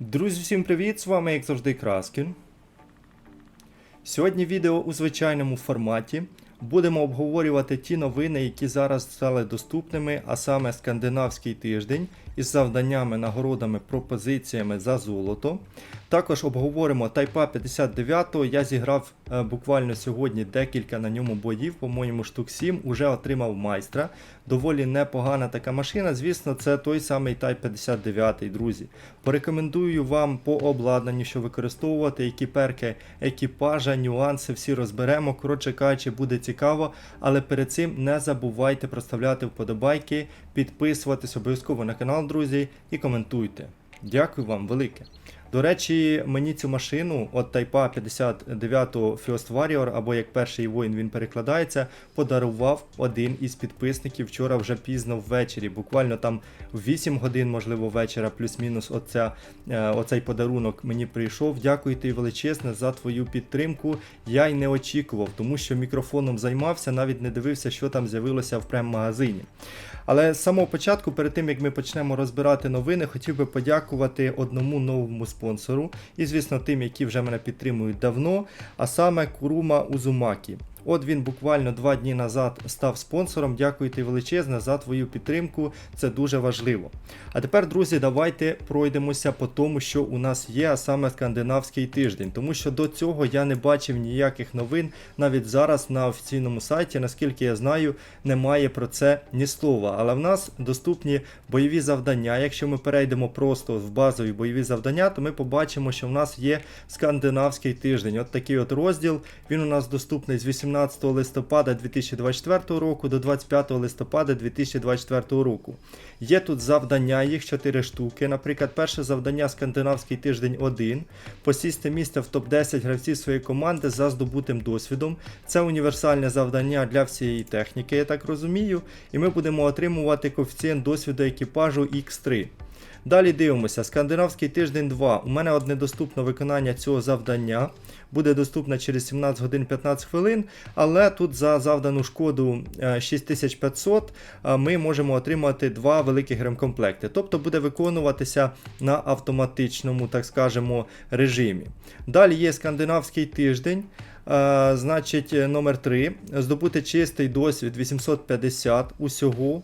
Друзі, всім привіт! З вами, як завжди, Краскін. Сьогодні відео у звичайному форматі. Будемо обговорювати ті новини, які зараз стали доступними, а саме скандинавський тиждень із завданнями, нагородами, пропозиціями за золото. Також обговоримо Тайпа 59. Я зіграв е, буквально сьогодні декілька на ньому боїв, по-моєму, штук 7, уже отримав майстра. Доволі непогана така машина. Звісно, це той самий Type 59, друзі. Порекомендую вам по обладнанню, що використовувати, які перки екіпажа, нюанси, всі розберемо. Коротше кажучи, буде цікаво, але перед цим не забувайте проставляти вподобайки, підписуватись обов'язково на канал, друзі, і коментуйте. Дякую вам велике. До речі, мені цю машину от Тайпа 59 First Warrior, або як перший воїн він перекладається, подарував один із підписників вчора вже пізно ввечері. Буквально там в 8 годин, можливо, вечора, плюс-мінус оця, е, оцей подарунок мені прийшов. Дякую тобі величезне за твою підтримку. Я й не очікував, тому що мікрофоном займався, навіть не дивився, що там з'явилося в прем-магазині. Але з самого початку, перед тим як ми почнемо розбирати новини, хотів би подякувати одному новому спонсору, і звісно, тим, які вже мене підтримують давно, а саме Курума Узумакі. От він буквально два дні назад став спонсором. Дякую ти величезне за твою підтримку. Це дуже важливо. А тепер, друзі, давайте пройдемося по тому, що у нас є, а саме скандинавський тиждень. Тому що до цього я не бачив ніяких новин. Навіть зараз на офіційному сайті, наскільки я знаю, немає про це ні слова. Але в нас доступні бойові завдання. Якщо ми перейдемо просто в базові бойові завдання, то ми побачимо, що в нас є скандинавський тиждень. От такий от розділ. Він у нас доступний з 18 листопада 2024 року до 25 листопада 2024 року. Є тут завдання, їх 4 штуки. Наприклад, перше завдання Скандинавський тиждень 1. Посісти місце в топ-10 гравців своєї команди за здобутим досвідом. Це універсальне завдання для всієї техніки, я так розумію. І ми будемо отримувати коефіцієнт досвіду екіпажу X3. Далі дивимося, скандинавський тиждень 2. У мене одне доступне виконання цього завдання. Буде доступне через 17 годин 15 хвилин, але тут за завдану шкоду е, 6500 е, ми можемо отримати два великих ремкомплекти. Тобто буде виконуватися на автоматичному, так скажемо, режимі. Далі є скандинавський тиждень. Е, Значить, е, номер 3. Здобути чистий досвід 850 усього.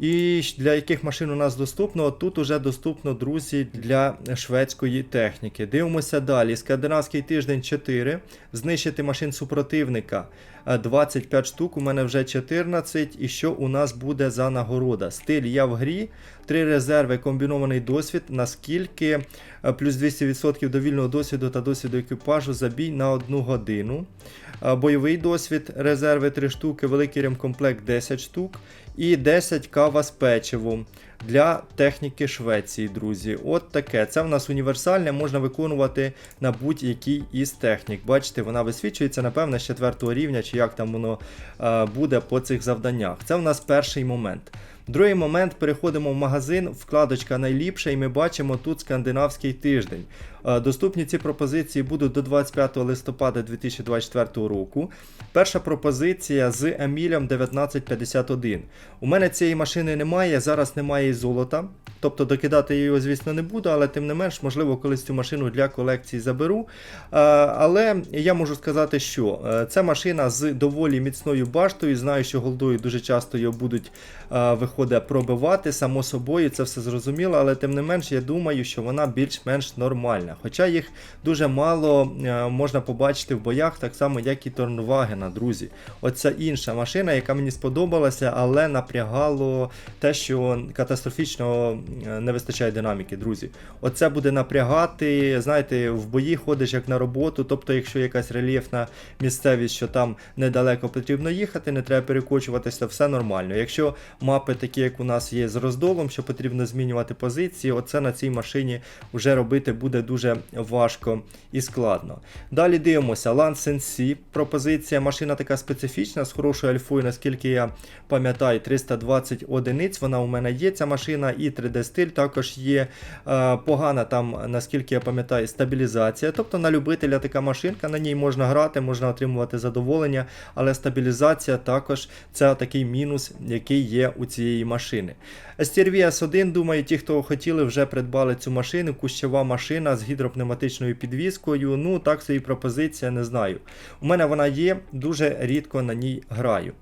І для яких машин у нас доступно? Тут уже доступно, друзі, для шведської техніки. Дивимося далі. Скандинавський тиждень 4. Знищити машин супротивника е, 25 штук. У мене вже 14. І що у нас буде за нагорода? Стиль я в грі. 3 резерви, комбінований досвід. Наскільки е, плюс 200% довільного досвіду та досвіду екіпажу забій на 1 годину. Е, Бойовий досвід, резерви 3 штуки, великий ремкомплект 10 штук. І 10 кава з печивом для техніки Швеції, друзі. От таке. Це в нас універсальне, можна виконувати на будь-якій із технік. Бачите, вона висвічується, напевно, з 4 рівня, чи як там воно е, буде по цих завданнях. Це в нас перший момент. Другий момент переходимо в магазин, вкладочка найліпша, і ми бачимо тут скандинавський тиждень. Е, Доступні ці пропозиції будуть до 25 листопада 2024 року. Перша пропозиція з Емілем 1951. У мене цієї машини немає, зараз немає і золота. Тобто докидати я його, звісно, не буду, але тим не менш, можливо, колись цю машину для колекції заберу. Е, Але я можу сказати, що це машина з доволі міцною баштою. Знаю, що голдою дуже часто його будуть е, виходить пробивати. Само собою, це все зрозуміло, але тим не менш, я думаю, що вона більш-менш нормальна. Хоча їх дуже мало е, можна побачити в боях, так само, як і Торнвагена, друзі. Оця інша машина, яка мені сподобалася, але напрягало те, що катастрофічно не вистачає динаміки, друзі. Оце буде напрягати. Знаєте, в бої ходиш як на роботу. Тобто, якщо якась рельєфна місцевість, що там недалеко потрібно їхати, не треба перекочуватися, все нормально. Якщо мапи такі, як у нас є з роздолом, що потрібно змінювати позиції, оце на цій машині вже робити буде дуже важко і складно. Далі дивимося, Sensi, пропозиція. Машина така специфічна, з хорошою альфою, наскільки я пам'ятаю, 320 одиниць. Вона у мене є, ця машина, і 3D стиль. Також є е, погана там, наскільки я пам'ятаю, стабілізація. Тобто на любителя така машинка, на ній можна грати, можна отримувати задоволення, але стабілізація також це такий мінус, який є у цієї машини. STRV S1, думаю, ті, хто хотіли, вже придбали цю машину. Кущова машина з гідропневматичною підвіскою. Ну, так собі пропозиція, не знаю. У мене вона є, дуже рідко на ній граю.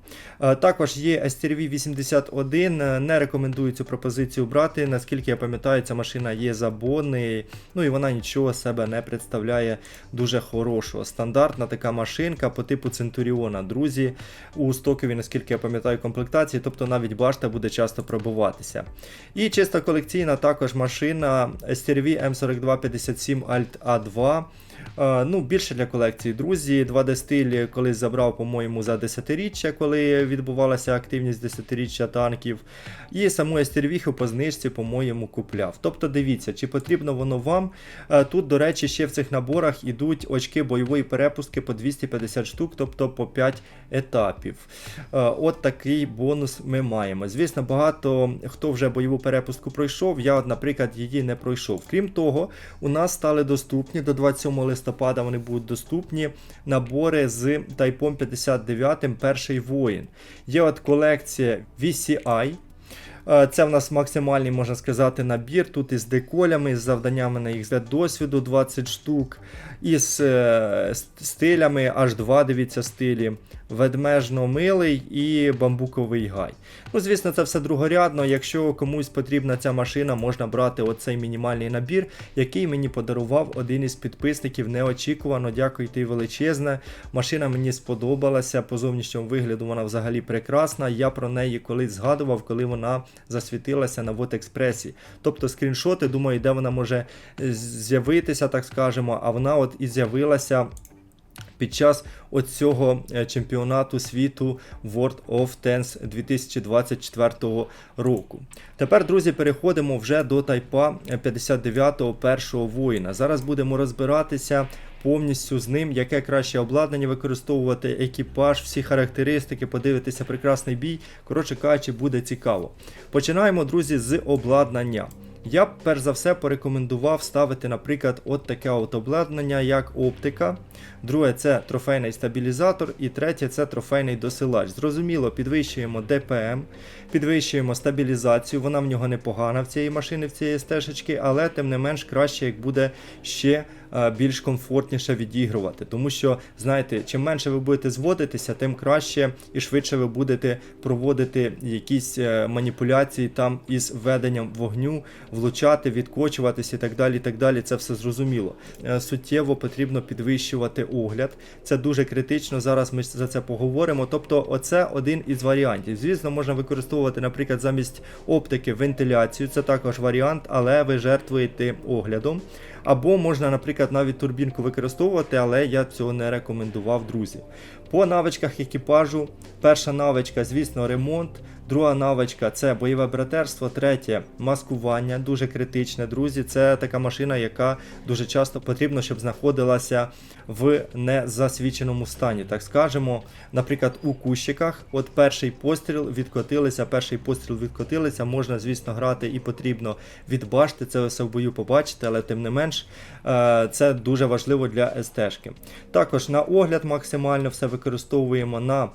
Е, Також є STRV 81. е, Не рекомендую цю пропозицію брати. Наскільки я пам'ятаю, ця машина є забони, ну і вона нічого себе не представляє дуже хорошого. Стандартна така машинка по типу Центуріона. Друзі, у стоковій, наскільки я пам'ятаю, комплектації, тобто навіть башта буде часто пробиватися. І чисто колекційна також машина STRV M4257 Alt A2. Е, Ну, більше для колекції, друзі. 2D стиль колись забрав, по-моєму, за 10-річчя, коли відбувалася активність 10-річчя танків. І саму STRV по знижці, по-моєму, купляв. Тобто дивіться, чи потрібно воно вам. Е, Тут, до речі, ще в цих наборах ідуть очки бойової перепустки по 250 штук, тобто по 5 етапів. Е, От такий бонус ми маємо. Звісно, багато хто вже бойову перепустку пройшов. Я, наприклад, її не пройшов. Крім того, у нас стали доступні до 27 листопада. Вони будуть доступні набори з Тайпом 59 Перший воїн. Є от колекція VCI. Е, Це в нас максимальний, можна сказати, набір. Тут із деколями, з завданнями на їх досвіду 20 штук, із е, стилями аж 2, дивіться, стилі. Ведмежно-милий і бамбуковий гай. Ну, звісно, це все другорядно. Якщо комусь потрібна ця машина, можна брати оцей мінімальний набір, який мені подарував один із підписників неочікувано. Дякую ти величезне. Машина мені сподобалася. По зовнішньому вигляду вона взагалі прекрасна. Я про неї колись згадував, коли вона засвітилася на Вотекспресі. Тобто скріншоти, думаю, де вона може е, з'явитися, так скажемо, а вона от і з'явилася. Під час оцього е, чемпіонату світу World of Tanks 2024 року. Тепер, друзі, переходимо вже до тайпа 59-го першого воїна. Зараз будемо розбиратися повністю з ним, яке краще обладнання використовувати, екіпаж, всі характеристики, подивитися прекрасний бій. Коротше кажучи, буде цікаво. Починаємо, друзі, з обладнання. Я б перш за все порекомендував ставити, наприклад, от таке от обладнання, як оптика. Друге це трофейний стабілізатор, і третє це трофейний досилач. Зрозуміло, підвищуємо ДПМ, підвищуємо стабілізацію. Вона в нього непогана в цієї машини, в цієї стежечки, але тим не менш краще, як буде ще е, більш комфортніше відігрувати. Тому що, знаєте, чим менше ви будете зводитися, тим краще і швидше ви будете проводити якісь е, маніпуляції там із введенням вогню, влучати, відкочуватись і так далі. так далі. Це все зрозуміло. Е, Суттєво потрібно підвищувати огляд. Це дуже критично. Зараз ми за це поговоримо. Тобто, оце один із варіантів. Звісно, можна використовувати, наприклад, замість оптики вентиляцію. Це також варіант, але ви жертвуєте оглядом. Або можна, наприклад, навіть турбінку використовувати, але я цього не рекомендував, друзі. По навичках екіпажу, перша навичка, звісно, ремонт. Друга навичка це бойове братерство. Третє маскування, дуже критичне, друзі. Це така машина, яка дуже часто потрібно, щоб знаходилася в незасвіченому стані. Так скажемо, наприклад, у кущиках. От перший постріл відкотилися, перший постріл відкотилися. Можна, звісно, грати і потрібно від. Це все в бою побачити, але тим не менш е, це дуже важливо для СТ-шки. Також на огляд максимально все використовуємо на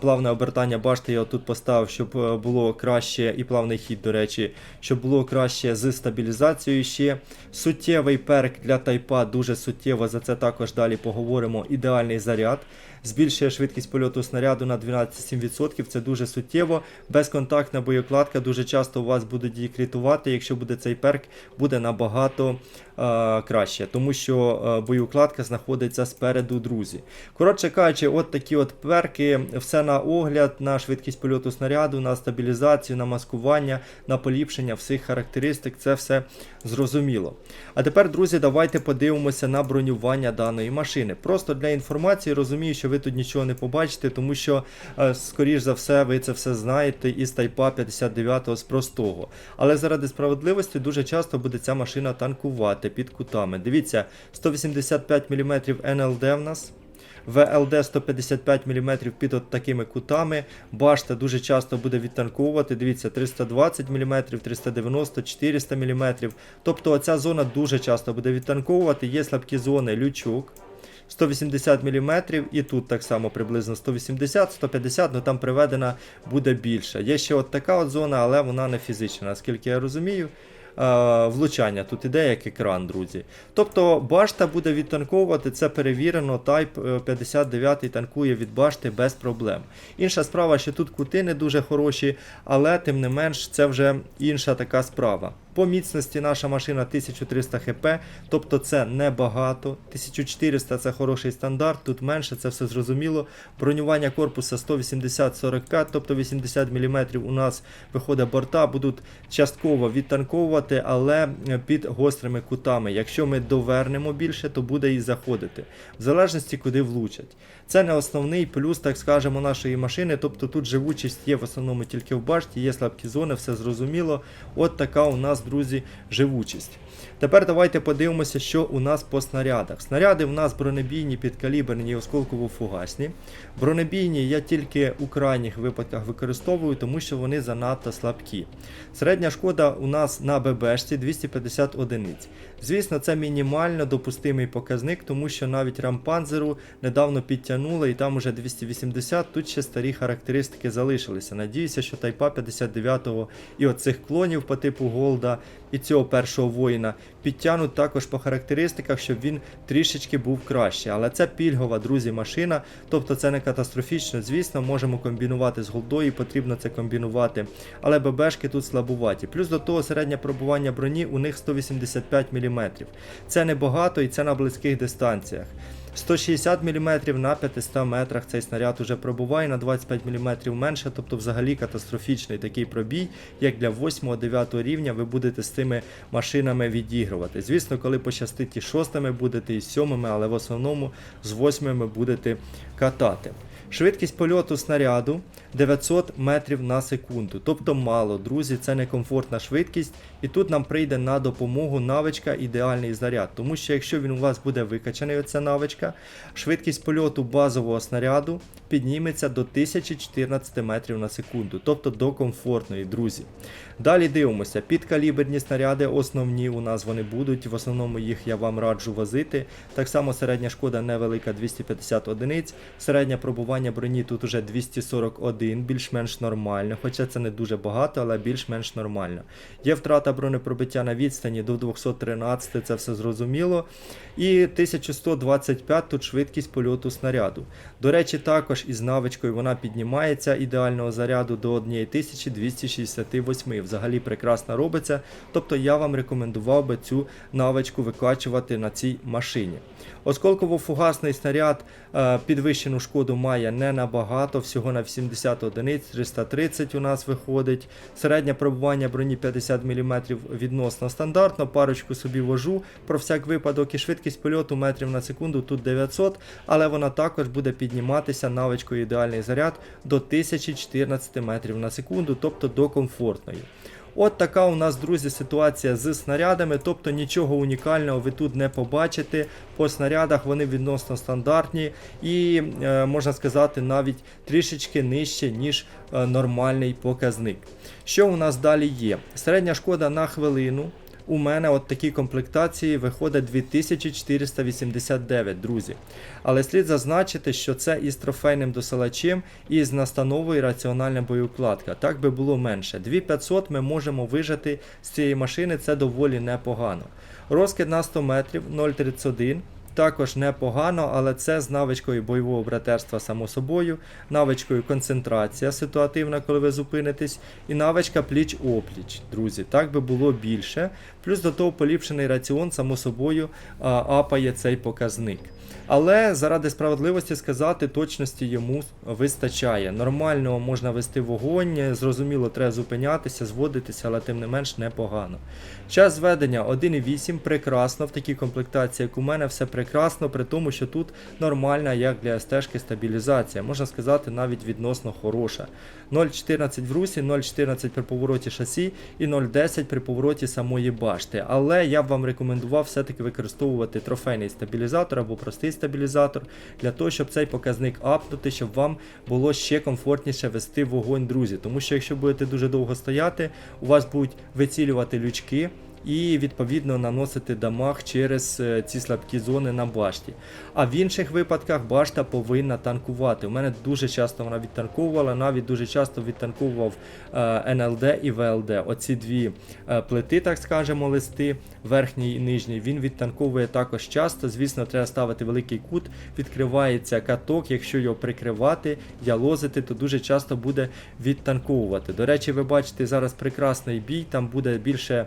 плавне обертання башти. Я тут поставив, щоб е, було краще, і плавний хід, до речі, щоб було краще з стабілізацією ще. Суттєвий перк для тайпа дуже суттєво. За це також далі поговоримо. Ідеальний заряд. Збільшує швидкість польоту снаряду на 12,7%. Це дуже суттєво. Безконтактна боєкладка дуже часто у вас будуть її критувати. Якщо буде цей перк, буде набагато е, краще, тому що е, боєукладка знаходиться спереду, друзі. Коротше кажучи, от такі от перки, все на огляд, на швидкість польоту снаряду, на стабілізацію, на маскування, на поліпшення всіх характеристик. Це все зрозуміло. А тепер, друзі, давайте подивимося на бронювання даної машини. Просто для інформації розумію, що ви тут нічого не побачите, тому що, е, скоріш за все, ви це все знаєте із тайпа 59 з простого. Але заради справедливості дуже часто буде ця машина танкувати під кутами. Дивіться, 185 мм НЛД в нас. ВЛД 155 мм під от такими кутами. Башта дуже часто буде відтанковувати. Дивіться, 320 мм, 390, 400 мм. Тобто оця зона дуже часто буде відтанковувати. Є слабкі зони лючок. 180 мм і тут так само приблизно 180-150, ну там приведена буде більше. Є ще от така от зона, але вона не фізична, наскільки я розумію. Е, Влучання тут іде як екран, друзі. Тобто башта буде відтанковувати, це перевірено. Type е, 59 танкує від башти без проблем. Інша справа, що тут кути не дуже хороші, але тим не менш це вже інша така справа. По міцності наша машина 1300 хп, тобто це небагато. 1400 це хороший стандарт, тут менше, це все зрозуміло. Бронювання корпуса 180-45, тобто 80 мм у нас виходить борта, будуть частково відтанковувати, але під гострими кутами. Якщо ми довернемо більше, то буде і заходити, в залежності куди влучать. Це не основний плюс, так скажемо, нашої машини. Тобто тут живучість є в основному тільки в башті, є слабкі зони, все зрозуміло. От така у нас, друзі, живучість. Тепер давайте подивимося, що у нас по снарядах. Снаряди у нас бронебійні, підкаліберні і осколково-фугасні. Бронебійні я тільки у крайніх випадках використовую, тому що вони занадто слабкі. Середня шкода у нас на ББшці 250 одиниць. Звісно, це мінімально допустимий показник, тому що навіть рампанзеру недавно підтягнули і там уже 280, тут ще старі характеристики залишилися. Надіюся, що Тайпа 59-го і оцих клонів по типу Голда і цього першого воїна підтягнуть також по характеристиках, щоб він трішечки був краще. Але це пільгова, друзі, машина, тобто це не катастрофічно. Звісно, можемо комбінувати з голдою, потрібно це комбінувати. Але ББшки тут слабуваті. Плюс до того середнє пробування броні у них 185 мм. Це небагато і це на близьких дистанціях. 160 мм на 500 метрах цей снаряд уже пробуває, на 25 мм менше, тобто взагалі катастрофічний такий пробій, як для 8-9 рівня ви будете з цими машинами відігрувати. Звісно, коли пощастить і шостими будете, і сьомими, але в основному з восьмими будете катати. Швидкість польоту снаряду 900 метрів на секунду. Тобто мало, друзі, це некомфортна швидкість. І тут нам прийде на допомогу навичка ідеальний заряд. Тому що якщо він у вас буде викачаний, оця навичка, швидкість польоту базового снаряду підніметься до 1014 метрів на секунду, тобто до комфортної, друзі. Далі дивимося, підкаліберні снаряди, основні у нас вони будуть. В основному їх я вам раджу возити. Так само середня шкода невелика 250 одиниць. Середнє пробування броні тут уже 241, більш-менш нормально. Хоча це не дуже багато, але більш-менш нормально. Є втрата бронепробиття на відстані до 213, це все зрозуміло. І 1125 тут швидкість польоту снаряду. До речі, також із навичкою вона піднімається ідеального заряду до 1268. Взагалі прекрасно робиться. Тобто я вам рекомендував би цю навичку викачувати на цій машині. Осколково-фугасний снаряд е, підвищену шкоду має не набагато, всього на 80 одиниць, 330 у нас виходить. Середнє пробування броні 50 мм відносно стандартно. Парочку собі вожу про всяк випадок і швидкість польоту метрів на секунду тут 900, але вона також буде підніматися навичкою ідеальний заряд до 1014 метрів на секунду, тобто до комфортної. От така у нас, друзі, ситуація з снарядами, тобто нічого унікального ви тут не побачите. По снарядах вони відносно стандартні і, е, можна сказати, навіть трішечки нижче, ніж е, нормальний показник. Що у нас далі є? Середня шкода на хвилину. У мене от такі комплектації виходить 2489, друзі. Але слід зазначити, що це із трофейним досилачем і з настановою раціональна боєукладка. Так би було менше. 2500 ми можемо вижати з цієї машини, це доволі непогано. Розкид на 100 метрів 0,31. Також непогано, але це з навичкою бойового братерства, само собою, навичкою концентрація ситуативна, коли ви зупинитесь, і навичка пліч-опліч, друзі. Так би було більше. Плюс до того поліпшений раціон, само собою, апає цей показник. Але заради справедливості сказати, точності йому вистачає. Нормально можна вести вогонь, зрозуміло, треба зупинятися, зводитися, але тим не менш непогано. Час зведення 1,8, прекрасно в такій комплектації, як у мене, все прекрасно при тому, що тут нормальна, як для СТ-шки стабілізація, можна сказати, навіть відносно хороша. 0,14 в русі, 0,14 при повороті шасі і 0,10 при повороті самої башти. Але я б вам рекомендував все-таки використовувати трофейний стабілізатор або простий стабілізатор для того, щоб цей показник апнути, щоб вам було ще комфортніше вести вогонь, друзі. Тому що якщо будете дуже довго стояти, у вас будуть вицілювати лючки. І відповідно наносити дамаг через е, ці слабкі зони на башті. А в інших випадках башта повинна танкувати. У мене дуже часто вона відтанковувала, навіть дуже часто відтанковував е, НЛД і ВЛД. Оці дві е, плити, так скажемо, листи, верхній і нижній. Він відтанковує також часто. Звісно, треба ставити великий кут, відкривається каток. Якщо його прикривати, ялозити, то дуже часто буде відтанковувати. До речі, ви бачите зараз прекрасний бій, там буде більше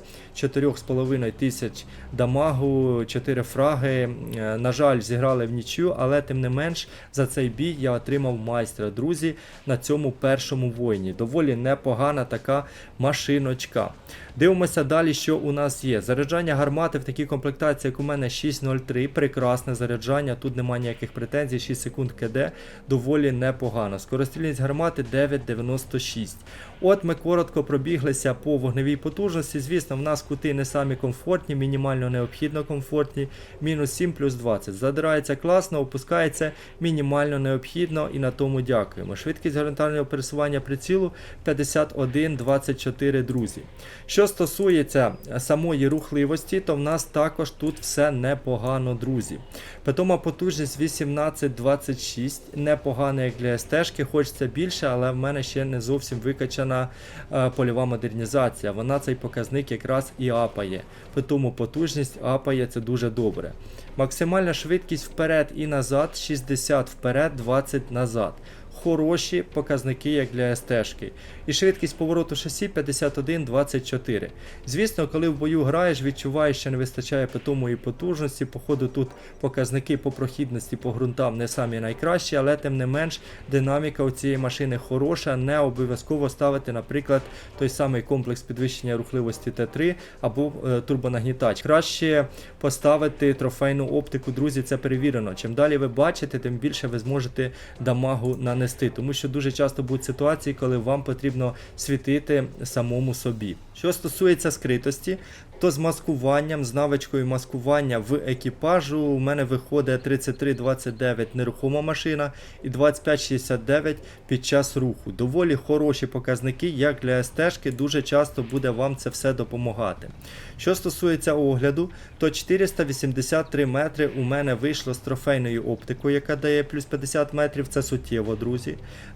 4,5 тисяч дамагу, 4 фраги. Е, На жаль, зіграли в нічю, але тим не менш за цей бій я отримав майстра. Друзі, на цьому першому воїні. Доволі непогана така машиночка. Дивимося далі, що у нас є. Заряджання гармати в такій комплектації, як у мене 6.03. Прекрасне заряджання. Тут немає ніяких претензій. 6 секунд КД доволі непогано. Скорострільність гармати 9,96. От ми коротко пробіглися по вогневій потужності. Звісно, в нас кути не самі комфортні, мінімально необхідно комфортні. Мінус 7 плюс 20. Задирається класно, опускається мінімально необхідно і на тому дякуємо. Швидкість горизонтального пересування прицілу 51,24, друзі. Що стосується самої рухливості, то в нас також тут все непогано, друзі. Питома потужність 18,26, непогано як для СТ-шки, хочеться більше, але в мене ще не зовсім викачана е, польова модернізація. Вона цей показник якраз і апає. Питому потужність апає це дуже добре. Максимальна швидкість вперед і назад 60 вперед, 20 назад. Хороші показники, як для СТ-шки. І швидкість повороту шасі 51-24. Звісно, коли в бою граєш, відчуваєш, що не вистачає питомої потужності. Походу, тут показники по прохідності по ґрунтам не самі найкращі, але тим не менш динаміка у цієї машини хороша. Не обов'язково ставити, наприклад, той самий комплекс підвищення рухливості Т3 або е, турбонагнітач. Краще поставити трофейну оптику, друзі, це перевірено. Чим далі ви бачите, тим більше ви зможете дамагу нанести. Тому що дуже часто будуть ситуації, коли вам потрібно світити самому собі. Що стосується скритості, то з маскуванням, з навичкою маскування в екіпажу у мене виходить 33-29 нерухома машина і 25-69 під час руху. Доволі хороші показники, як для СТ-шки, дуже часто буде вам це все допомагати. Що стосується огляду, то 483 метри у мене вийшло з трофейною оптикою, яка дає плюс 50 метрів, це суттєво, друзі.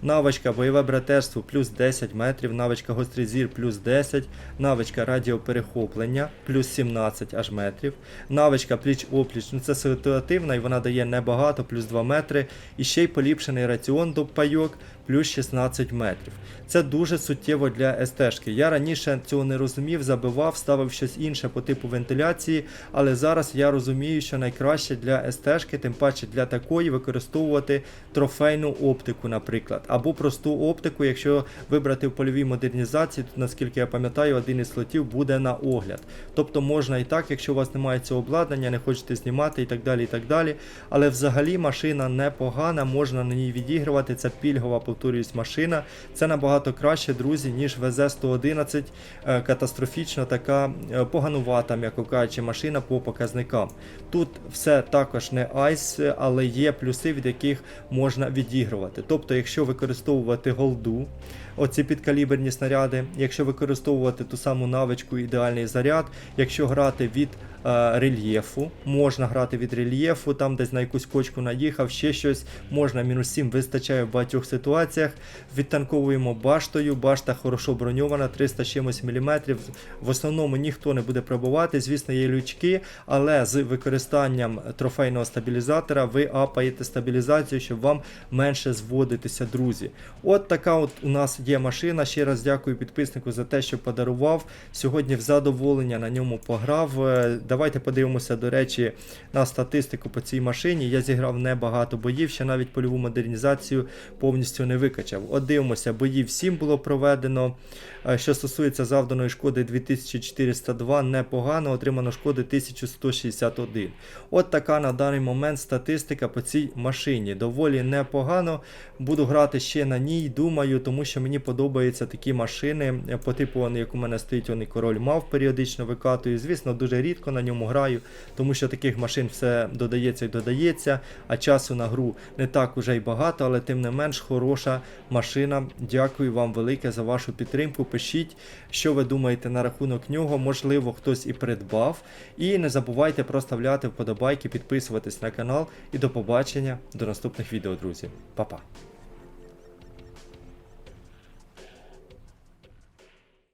Навичка бойове братерство плюс 10 метрів, навичка гострий зір плюс 10, навичка радіоперехоплення плюс 17 аж метрів. Навичка пліч-опліч, ну це ситуативна і вона дає небагато, плюс 2 метри. І ще й поліпшений раціон до пайок плюс 16 метрів. Це дуже суттєво для СТ-шки. Я раніше цього не розумів, забивав, ставив щось інше по типу вентиляції, але зараз я розумію, що найкраще для СТ-шки, тим паче для такої, використовувати трофейну оптику, наприклад, або просту оптику, якщо вибрати в польовій модернізації, то наскільки я пам'ятаю, один із слотів буде на огляд. Тобто можна і так, якщо у вас немає цього обладнання, не хочете знімати і так далі. і так далі. Але взагалі машина непогана, можна на ній відігрувати. Це пільгова, повторююсь, машина. Це набагато краще, друзі, ніж ВЗ-111. Е, Катастрофічно така е, поганувата, м'яко кажучи, машина по показникам. Тут все також не айс, але є плюси, від яких можна відігрувати. Тобто, якщо використовувати голду, оці підкаліберні снаряди, якщо використовувати ту саму навичку ідеальний заряд, якщо грати від е, рельєфу, можна грати від рельєфу, там десь на якусь кочку наїхав, ще щось, можна мінус 7 вистачає в багатьох ситуаціях. Відтанковуємо баштою, башта хорошо броньована, 300 чимось міліметрів. В основному ніхто не буде пробувати. Звісно, є лючки, але з використанням трофейного стабілізатора ви апаєте стабілізацію, щоб вам менше зводитися, друзі. От така от у нас є машина. Ще раз дякую підписнику за те, що подарував. Сьогодні в задоволення на ньому пограв. Е, Давайте подивимося, до речі, на статистику по цій машині. Я зіграв небагато боїв, ще навіть польову модернізацію повністю не викачав. От дивимося, боїв 7 було проведено. Що стосується завданої шкоди 2402, непогано, отримано шкоди 1161. От така на даний момент статистика по цій машині. Доволі непогано. Буду грати ще на ній, думаю, тому що мені подобаються такі машини по типу, як у мене стоїть он і король мав, періодично викатую. Звісно, дуже рідко на ньому граю, тому що таких машин все додається і додається, а часу на гру не так уже й багато, але тим не менш хороша машина. Дякую вам велике за вашу підтримку. Пишіть, що ви думаєте на рахунок нього. Можливо, хтось і придбав. І не забувайте проставляти вподобайки, підписуватись на канал. І до побачення до наступних відео, друзі. Па-па.